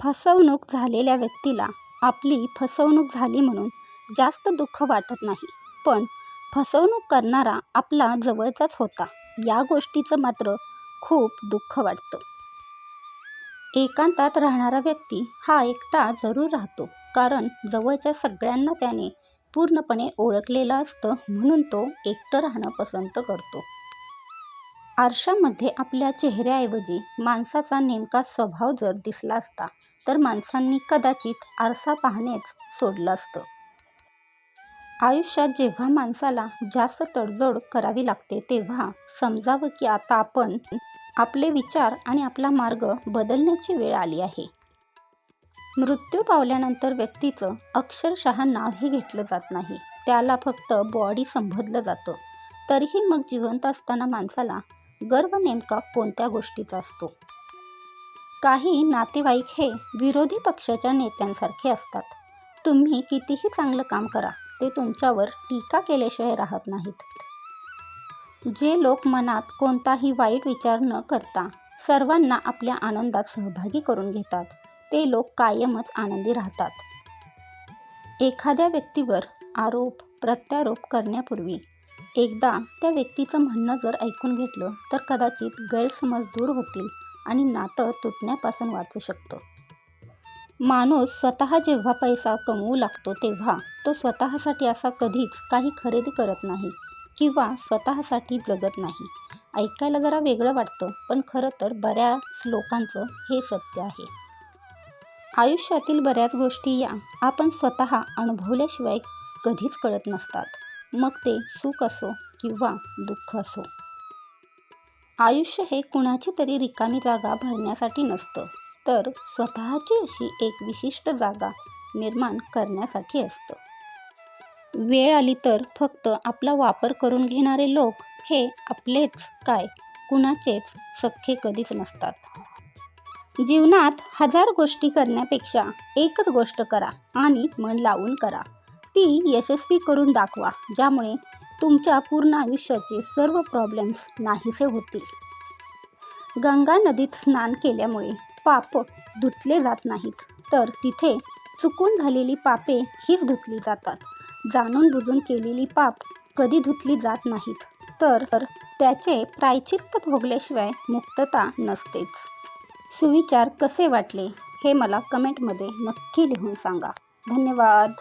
फसवणूक झालेल्या व्यक्तीला आपली फसवणूक झाली म्हणून जास्त दुःख वाटत नाही. पण फसवणूक करणारा आपला जवळचाच होता. या गोष्टीचं मात्र खूप दुःख वाटतं. एकांतात राहणारा व्यक्ती हा एकटा जरूर राहतो. कारण जवळच्या सगळ्यांना त्याने पूर्णपणे ओळखलेलं असतं म्हणून तो एकटं राहणं पसंत करतो. आरशामध्ये आपल्या चेहऱ्याऐवजी माणसाचा नेमका स्वभाव जर दिसला असता तर माणसांनी कदाचित आरसा पाहणेच सोडलं असतं. आयुष्यात जेव्हा माणसाला जास्त तडजोड करावी लागते तेव्हा समजावं की आता आपण आपले विचार आणि आपला मार्ग बदलण्याची वेळ आली आहे. मृत्यू पावल्यानंतर व्यक्तीचं अक्षरशः नावही घेतलं जात नाही. त्याला फक्त बॉडी संबोधलं जातं. तरीही मग जिवंत असताना माणसाला गर्व नेमका कोणत्या गोष्टीचा असतो? काही नातेवाईक हे विरोधी पक्षाच्या नेत्यांसारखे असतात. तुम्ही कितीही चांगलं काम करा ते तुमच्यावर टीका केल्याशिवाय राहत नाहीत. जे लोक मनात कोणताही वाईट विचार न करता सर्वांना आपल्या आनंदात सहभागी करून घेतात ते लोक कायमच आनंदी राहतात. एखाद्या व्यक्तीवर आरोप प्रत्यारोप करण्यापूर्वी एकदा त्या व्यक्तीचं म्हणणं जर ऐकून घेतलं तर कदाचित गैरसमज दूर होतील आणि नातं तुटण्यापासून वाचू शकतं. माणूस स्वतः जेव्हा पैसा कमवू लागतो तेव्हा तो स्वतःसाठी असा कधीच काही खरेदी करत नाही किंवा स्वतःसाठी जगत नाही. ऐकायला जरा वेगळं वाटतं पण खरं तर बऱ्याच लोकांचं हे सत्य आहे. आयुष्यातील बऱ्याच गोष्टी या आपण स्वतः अनुभवल्याशिवाय कधीच कळत नसतात. मग ते सुख असो किंवा दुःख असो. आयुष्य हे कुणाची तरी रिकामी जागा भरण्यासाठी नसतं तर स्वतःची अशी एक विशिष्ट जागा निर्माण करण्यासाठी असतं. वेळ आली तर फक्त आपला वापर करून घेणारे लोक हे आपलेच काय कुणाचेच सख्खे कधीच नसतात. जीवनात हजार गोष्टी करण्यापेक्षा एकच गोष्ट करा आणि मन लावून करा. ती यशस्वी करून दाखवा ज्यामुळे तुमच्या पूर्ण आयुष्याचे सर्व प्रॉब्लेम्स नाहीसे होतील. गंगा नदीत स्नान केल्यामुळे पाप धुतले जात नाहीत तर तिथे चुकून झालेली पापे हीच धुतली जातात. जाणून बुजून केलेली पाप कधी धुतली जात नाहीत तर त्याचे प्रायचित्त भोगल्याशिवाय मुक्तता नसतेच. सुविचार कसे वाटले हे मला कमेंटमध्ये नक्की लिहून सांगा. धन्यवाद.